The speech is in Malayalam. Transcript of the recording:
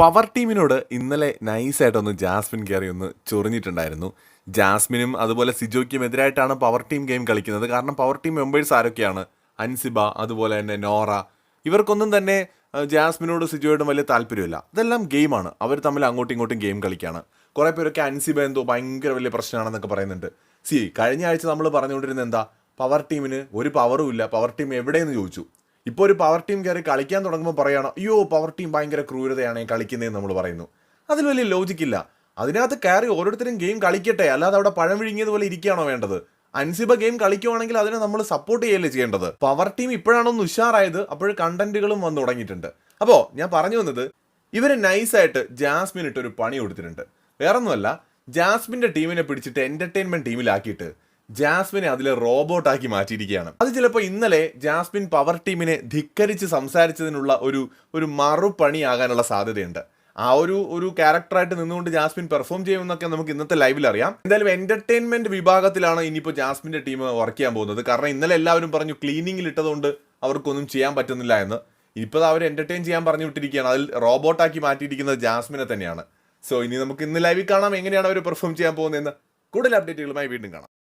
പവർ ടീമിനോട് ഇന്നലെ നൈസായിട്ടൊന്ന് ജാസ്മിൻ കയറി ഒന്ന് ചൊറിഞ്ഞിട്ടുണ്ടായിരുന്നു. ജാസ്മിനും അതുപോലെ സിജോയ്ക്കും എതിരായിട്ടാണ് പവർ ടീം ഗെയിം കളിക്കുന്നത്. കാരണം പവർ ടീം മെമ്പേഴ്സ് ആരൊക്കെയാണ്? അൻസിബ അതുപോലെ തന്നെ നോറ. ഇവർക്കൊന്നും തന്നെ ജാസ്മിനോട് സിജോയോടും വലിയ താല്പര്യമില്ല. ഇതെല്ലാം ഗെയിമാണ്. അവർ തമ്മിൽ അങ്ങോട്ടും ഇങ്ങോട്ടും ഗെയിം കളിക്കുകയാണ് കുറേ പേരൊക്കെ അൻസിബ എന്തോ ഭയങ്കര വലിയ പ്രശ്നമാണെന്നൊക്കെ പറയുന്നുണ്ട്. സി കഴിഞ്ഞ ആഴ്ച നമ്മൾ പറഞ്ഞുകൊണ്ടിരുന്നത് എന്താ? പവർ ടീമിന് ഒരു പവറും ഇല്ല. പവർ ടീം എവിടെയെന്ന് ചോദിച്ചു. ഇപ്പോൾ ഒരു പവർ ടീം കയറി കളിക്കാൻ തുടങ്ങുമ്പോൾ പറയണം അയ്യോ പവർ ടീം ഭയങ്കര ക്രൂരതയാണ് കളിക്കുന്നതെന്ന് നമ്മൾ പറയുന്നു. അതിൽ വലിയ ലോജിക്കില്ല അതിനകത്ത് കയറി ഓരോരുത്തരും ഗെയിം കളിക്കട്ടെ അല്ലാതെ അവിടെ പഴം വിഴുങ്ങിയതുപോലെ ഇരിക്കുകയാണോ വേണ്ടത്? അൻസിബ ഗെയിം കളിക്കുവാണെങ്കിൽ അതിനെ നമ്മൾ സപ്പോർട്ട് ചെയ്യല്ലേ ചെയ്യേണ്ടത്? പവർ ടീം ഇപ്പോഴാണൊന്ന് ഉഷാറായത് അപ്പോൾ കണ്ടന്റുകളും വന്ന് തുടങ്ങിയിട്ടുണ്ട്. അപ്പോൾ ഞാൻ പറഞ്ഞു വന്നത് ഇവർ നൈസായിട്ട് ജാസ്മിൻ ഒരു പണി കൊടുത്തിട്ടുണ്ട്. വേറൊന്നുമല്ല ജാസ്മിന്റെ ടീമിനെ പിടിച്ചിട്ട് എന്റർടൈൻമെന്റ് ടീമിലാക്കിയിട്ട് ജാസ്മിനെ അതിലെ റോബോട്ടാക്കി മാറ്റിയിരിക്കുകയാണ്. അത് ചിലപ്പോൾ ഇന്നലെ ജാസ്മിൻ പവർ ടീമിനെ ധിക്കരിച്ച് സംസാരിച്ചതിനുള്ള ഒരു ഒരു മറുപണിയാകാനുള്ള സാധ്യതയുണ്ട്. ആ ഒരു ഒരു ക്യാരക്ടറായിട്ട് നിന്നുകൊണ്ട് ജാസ്മിൻ പെർഫോം ചെയ്യുമെന്നൊക്കെ നമുക്ക് ഇന്നത്തെ ലൈവിൽ അറിയാം. എന്തായാലും എന്റർടൈൻമെന്റ് വിഭാഗത്തിലാണ് ഇനിയിപ്പോൾ ജാസ്മിന്റെ ടീം വർക്ക് ചെയ്യാൻ പോകുന്നത്. കാരണം ഇന്നലെ എല്ലാവരും പറഞ്ഞു ക്ലീനിങ്ങിൽ ഇട്ടതുകൊണ്ട് അവർക്കൊന്നും ചെയ്യാൻ പറ്റുന്നില്ല എന്ന്. ഇപ്പോൾ അവർ എന്റർടൈൻ ചെയ്യാൻ പറഞ്ഞു വിട്ടിരിക്കുകയാണ്. അതിൽ റോബോട്ടാക്കി മാറ്റിയിരിക്കുന്നത് ജാസ്മിനെ തന്നെയാണ്. സോ ഇനി നമുക്ക് ഇന്ന് ലൈവിൽ കാണാം. എങ്ങനെയാണ് അവർ പെർഫോം ചെയ്യാൻ പോകുന്നതെന്ന് കൂടുതൽ അപ്ഡേറ്റുകളുമായി വീണ്ടും കാണാം.